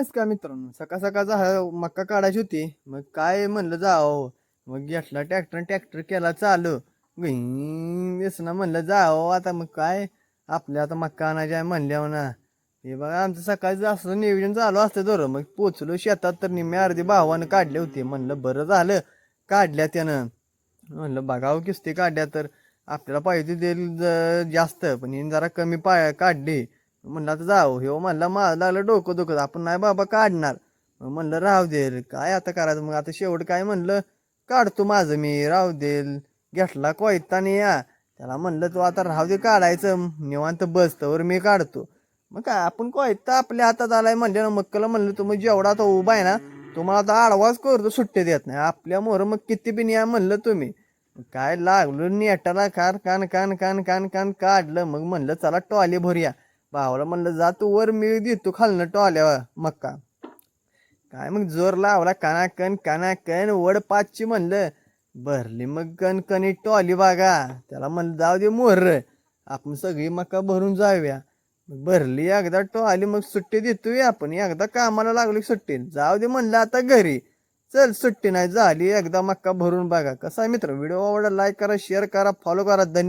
नमस्कार मित्रांनो? सकाळ सकाळचा हा मक्का काढायची होती. मग काय म्हणलं जावं? मग घेतला ट्रॅक्टर ट्रॅक्टर केला चालू. ना म्हणलं जावं. आता मग काय? आपल्या आता मक्का आणायची आहे म्हणल्यावर ना. हे बघा आमचं सकाळचं असं नियोजन चालू असतं तर मग पोचलो शेतात तर निम्मे अर्धी भावानं काढले होते. म्हणलं बरं झालं. काढल्या त्यानं. म्हणलं बघावं किस्ती काढल्या तर. आपल्याला पाहिजे देईल जास्त पण हिने जरा कमी पाय काढली. म्हणलं आता जाऊ हे म्हणलं माझं लागलं डोकं दुखत. आपण नाही बाबा काढणार. म्हणलं राहू देल काय आता करायचं? मग आता शेवट काय म्हणलं काढतो माझं मी राहू देल. घेतला कोयताने या. त्याला म्हणलं तू आता राहू दे काढायचं. निवांत बसतवर मी काढतो. मग काय आपण कोयता आपल्या हातात आलाय म्हणले ना मक्कला म्हणलं तुम्ही जेवढा तो उभा आहे ना तुम्हाला आता आडवाच करतो सुट्टी देत नाही. आपल्या मोर मग किती बी या म्हणलं तुम्ही. काय लागलो नेटाला कार कान कान कान कान कान काढलं. मग म्हणलं चला टॉली भरूया. भावाला म्हणलं जा तू वर मी देतो खालनं टॉल्यावर मक्का. काय मग जोर लावला कानाकन कानाकन वड पाचची म्हणलं भरली मग कणकणी टॉली बागा. त्याला म्हणलं जाऊ दे मोर आपण सगळी मक्का भरून जाऊया. मग भरली एकदा टॉली मग सुट्टी देतोय आपण. एकदा कामाला लागली सुट्टी. जाऊ दे म्हणलं आता घरी. चल सुट्टी नाही झाली एकदा मक्का भरून बघा. कसा आहे मित्र? व्हिडिओ आवडला लाईक करा शेअर करा फॉलो करा. धन्यवाद